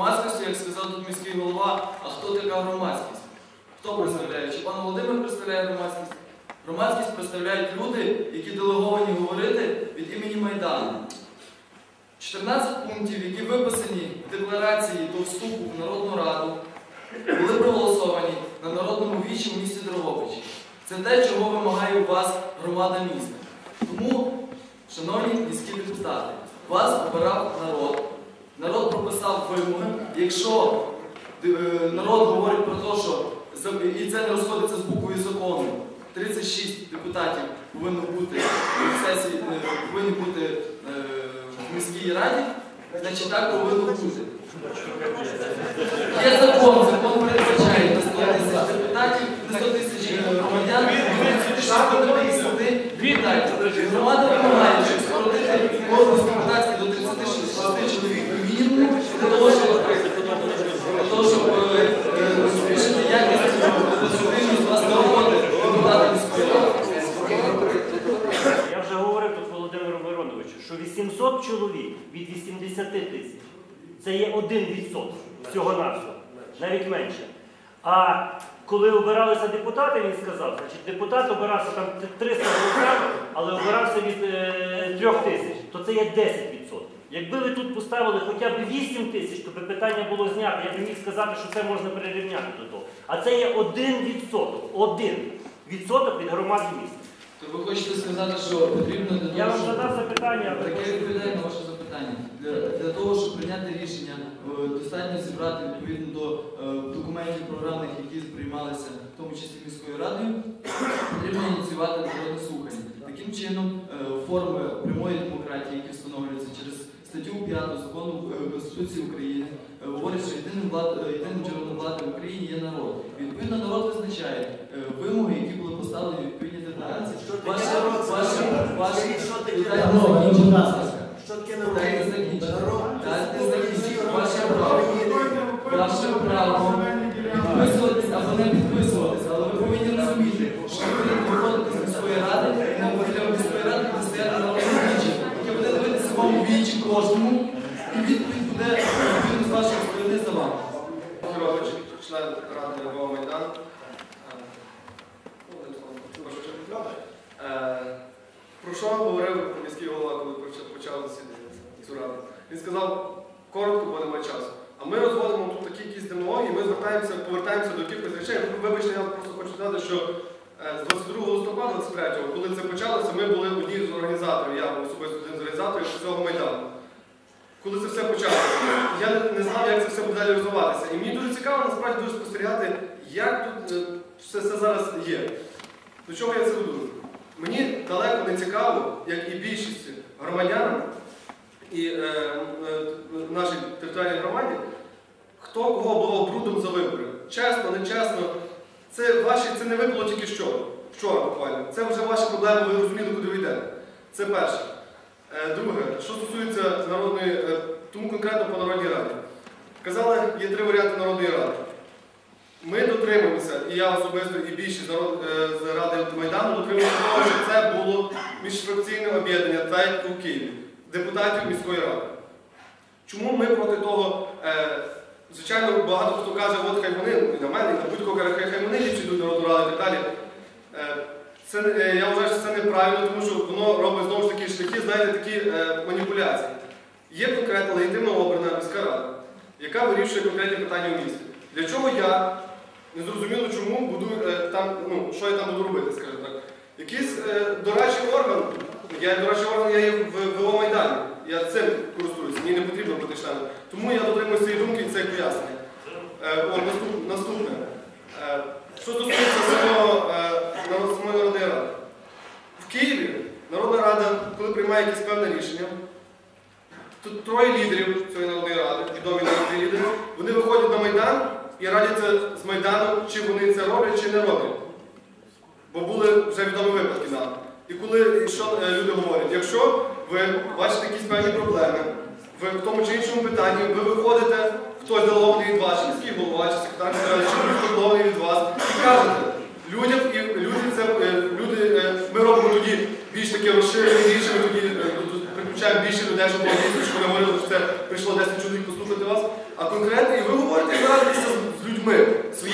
громадськості, як сказав тут міський голова, а хто така громадськість? Хто представляє? Чи пан Володимир представляє громадськість? Громадськість представляють люди, які делеговані говорити від імені Майдану. 14 пунктів, які виписані в декларації до вступу в Народну Раду, були проголосовані на народному вічі в місті Дрогобичі. Це те, чого вимагає у вас громада міста. Тому, шановні міські депутати, вас обирав народ. Народ прописав вимоги. Якщо е, народ говорить про те, що і це не розходиться з буквою закону, 36 депутатів повинно бути в сесії, е, повинні бути е, в міській раді, значить так повинно бути. Є закон, закон передбачає до 100 тисяч депутатів, до 100 тисяч громадян, депутатів. Громада вимагає, щоб скоротити корпус депутатський до 36 чоловік мінімум, для того, щоб для того, щоб е, е, збільшити якість ефективність власне роботи депутата міської ради. Я вже говорив тут Володимиру Мироновичу, що 800 чоловік від 80 тисяч це є 1% всього нашого, навіть менше. А коли обиралися депутати, він сказав, значить депутат обирався там 300 голосів, але обирався від е, 3 тисяч, то це є 10%. Якби ви тут поставили хоча б 8 тисяч, то би питання було знято. Я б міг сказати, що це можна прирівняти до того. А це є 1%. Один відсоток від громади міста. То ви хочете сказати, що потрібно для Я вам щоб... задав запитання. а ви Таке відповідає на ваше запитання. Для, для того, щоб прийняти рішення, е, достатньо зібрати відповідно до е, документів програмних, які приймалися, в тому числі міською радою, потрібно ініціювати народне слухання. Таким чином, е, форми прямої демократії, які встановлюються через статтю 5 закону е, Конституції України, е, говорить, що єдиним, влад, е, єдиним джерелом влади в Україні є народ. Відповідно, народ визначає е, вимоги, які були поставлені в відповідній декларації. Ваше, ваше, ваші, Дайте Ну, закінчити, будь ласка. Що таке Дайте закінчити. Дайте закінчити. Ваше право. Ваше право підписуватись або не підписуватись, але ви повинні розуміти, що ви будете виходити з міської ради, і на біля міської ради буде стояти на вічі, яке буде дивитися вам у вічі кожному, і відповідь буде відповідно з вашої сторони за вами. Кірович, член Ради Львова Майдан. Е, ну, прошу читати. Е, Що говорив міський голова, коли почав засідання цю раду? Він сказав, коротко, бо немає часу. А ми розводимо тут такі якісь демології, ми звертаємося, повертаємося до якихось речей. Вибачте, я просто хочу сказати, що е, з 22 листопада 23-го, коли це почалося, ми були одні з організаторів, я був особисто один з організаторів цього майдану. Коли це все почалося, я не, знав, як це все буде далі розвиватися. І мені дуже цікаво насправді дуже спостерігати, як тут е, все, все зараз є. До чого я це веду? Мені далеко не цікаво, як і більшості громадянам і е, е, нашій територіальній громаді, хто кого було брудом за вибори. Чесно, нечесно. Це ваші, це не випало тільки що, вчора буквально. Це вже ваші проблеми, ви розуміли, куди ви йдете. Це перше. Е, Друге, що стосується народної, е, тому конкретно по Народній Раді. Казали, є три варіанти Народної Ради. Ми дотримуємося, і я особисто, і більшість з народ- е, Майдану дотримуємося того, що це було міжфракційне об'єднання, так як у Києві, депутатів міської ради. Чому ми проти того, е, звичайно, багато хто каже, от хай вони, і на мене, і на будь-кого каже, хай, хай вони ліпше йдуть народу ради і далі. Е, я вважаю, що це неправильно, тому що воно робить знову ж таки шляхи, знаєте, такі маніпуляції. Є конкретно легітимно обрана міська рада, яка вирішує конкретні питання у місті. Для чого я не зрозуміло, чому буду е, там, ну, що я там буду робити, скажімо так. Якийсь е, дорадчий орган, я дорадчий орган, я є в ВО Майдані. Я цим користуюся, мені не потрібно бути членом. Тому я дотримуюся цієї думки і це пояснення. Е, о, наступ- наступне. Е, що стосується самого, е, народної ради. В Києві Народна Рада, коли приймає якесь певне рішення, тут троє лідерів цієї народної ради, відомі народні лідери, вони виходять на Майдан і радяться з Майдану, чи вони це роблять, чи не роблять. Бо були вже відомі випадки нам. І коли що е, люди говорять, якщо ви бачите якісь певні проблеми, ви в тому чи іншому питанні, ви виходите, хтось делований від вас, чи міський голова, чи секретар, чи хтось від вас, і кажете, людям, і люди це е, люди, е, ми робимо тоді більш таке розширене рішення, тоді е, тут більше людей, щоб було що ви говорили, що це прийшло 10 чоловік послухати вас. А конкретно, і ви говорите і з ljudima su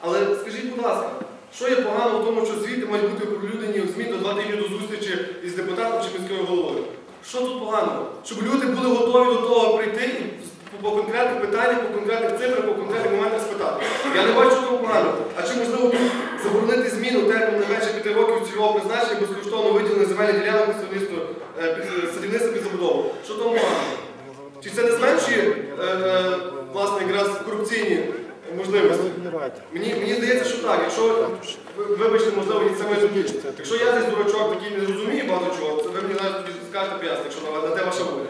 Але скажіть, будь ласка, що є погано в тому, що звіти мають бути оприлюднені в ЗМІ до два тижні до зустрічі із депутатом чи міською головою? Що тут поганого? Щоб люди були готові до того прийти і по, конкретних питаннях, по конкретних цифрах, по конкретних моментах спитати. Я не бачу того поганого. А чи можливо заборонити зміну терміну не менше п'яти років цільового призначення безкоштовно виділення земельних ділянок садівництво, е, під забудову? Що там поганого? Чи це не зменшує е, е, власне якраз корупційні можливості? Мені, мені здається, що так. Якщо ви- вибачте, можливо, і саме тобі. Якщо я десь дурачок такий не розумію багато чого, це ви мені навіть скажете пояснити, якщо на, на те ваша воля.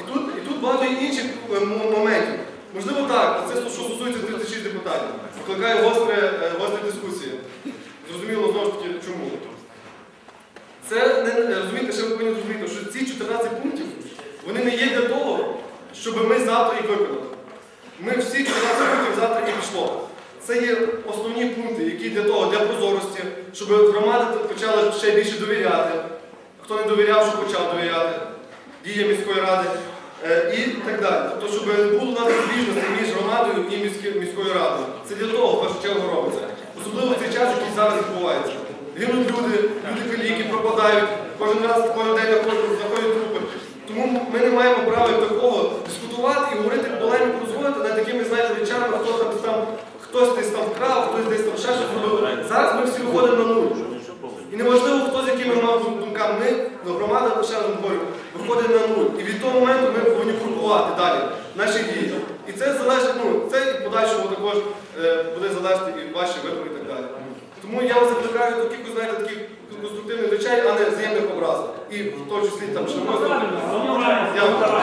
І тут, і тут багато інших е, моментів. Можливо, так, це що стосується 36 депутатів. Викликає гостре, е, гострі дискусії. Зрозуміло знову ж таки, чому. Це не розумієте, ще ви повинні зрозуміти, що ці 14 пунктів вони не є для того, щоб ми завтра їх виконали. Ми всі 14 пунктів завтра і пішло. Це є основні пункти, які для того, для прозорості, щоб громада почала ще більше довіряти. Хто не довіряв, щоб почав довіряти діям міської ради е, і так далі. Тобто, щоб не було нас розбіжності між громадою і міською радою. Це для того, в першу чергу, робиться. Особливо в цей час, який зараз відбувається. Гинуть люди, люди каліки пропадають, кожен раз кожен день знаходять трупи. Тому ми не маємо права такого дискутувати і говорити полеміку розводити над такими знаєте, речами, хто там, там хтось десь там вкрав, хтось десь там ще щось зробив. Зараз ми всі виходимо на нуль. І неважливо, хто з якими мав думками, ми, ну, громада, раз говорю, виходить на нуль. І від того моменту ми повинні крокувати далі наші дії. І це залежить, ну, це і подальшому також е, буде залежати і ваші вибори і так далі. Тому я вас закликаю до таких, знаєте, таких конструктивних речей, а не взаємних образів. І в тому числі там ще можна. Я говорю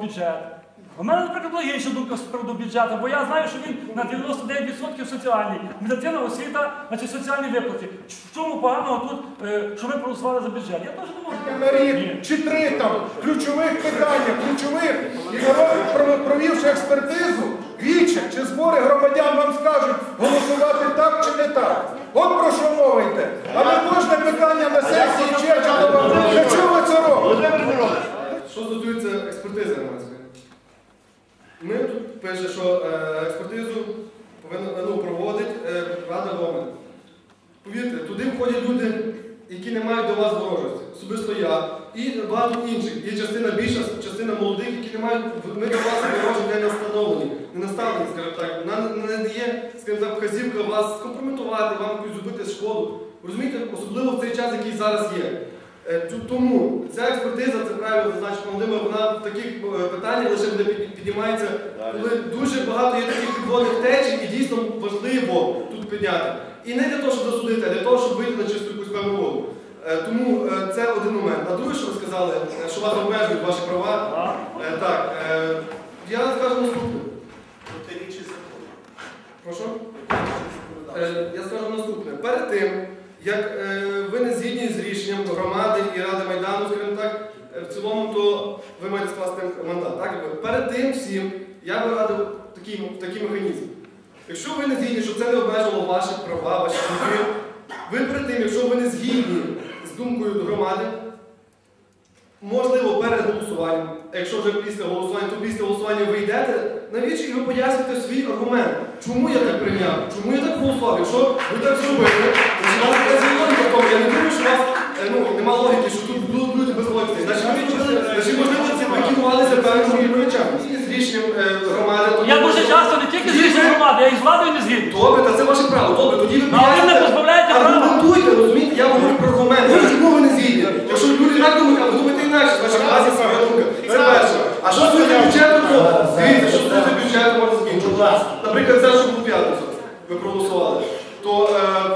бюджет. У мене, наприклад, логічна думка з приводу бюджету, бо я знаю, що він на 99% соціальний. Медицина, освіта, значить соціальні виплати. В чому поганого тут, е, що ми проголосували за бюджет? Я теж не можу. на рік чи три там ключових питання, ключових і провівши експертизу, віче чи збори громадян вам скажуть голосувати так чи не так. От про що мова йде. А не кожне питання на сесії Черчиллова. Для чого ви це робите? Що стосується експертизи громадської, ми тут пише, що е, експертизу повинна ну, проводить е, Рада ВОМЕН. Повірте, туди входять люди, які не мають до вас ворожості. Особисто я і багато інших. Є частина більша, частина молодих, які не мають ми до вас ворожі не настановлені, не наставлені, скажімо так. Вона не дає, скажімо так, вказівка вас скомпрометувати, вам якусь зробити шкоду. Розумієте, особливо в цей час, який зараз є. Е, Тому ця експертиза, це правильно зазначив Володимир, вона в таких е, питаннях лише буде піднімається, коли дуже багато є таких підводних течій і дійсно важливо тут підняти. І не для того, щоб засудити, а для того, щоб вийти на чисту якусь певну воду. Е, Тому е, це один момент. А друге, що ви сказали, е, що вас обмежують ваші права. Так, я скажу наступне. Прошу? Е, Я скажу наступне. Перед тим, як ви не згідні з рішенням громади і Ради Майдану, скажімо так, в цілому, то ви маєте скласти мандат. Так? Перед тим всім я би радив такий, такий механізм. Якщо ви не згідні, що це не обмежувало ваші права, ваші думки, ви перед тим, якщо ви не згідні думкою громади, можливо, перед голосуванням, якщо вже після голосування, то після голосування ви йдете, навіщо і ви поясните свій аргумент. Чому я так прийняв? Чому я так голосував? Якщо ви так зробили, логіка в тому. Я не думаю, що у вас е, ну, нема логіки, що тут будуть люди без логіки. Значить, можливо, це ви керувалися певними речами. З рішенням е, громади. то- Я дуже часто не тільки з рішенням громади, я і з владою не згідний. Добре, та це ваше право. Добре, тоді ви нас, наприклад, це, що у п'ятницю, ви проголосували, то е,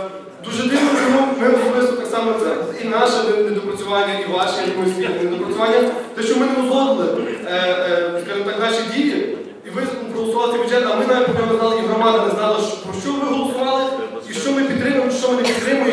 дуже дивно, чому ми особисто так само це. І наше недопрацювання, і ваше, і недопрацювання, те, що ми не узгодили, е, е, скажімо так, наші дії, і ви проголосували бюджет, а ми навіть поки не знали, і громада не знала, про що ви голосували, і що ми підтримуємо, що ми не підтримуємо.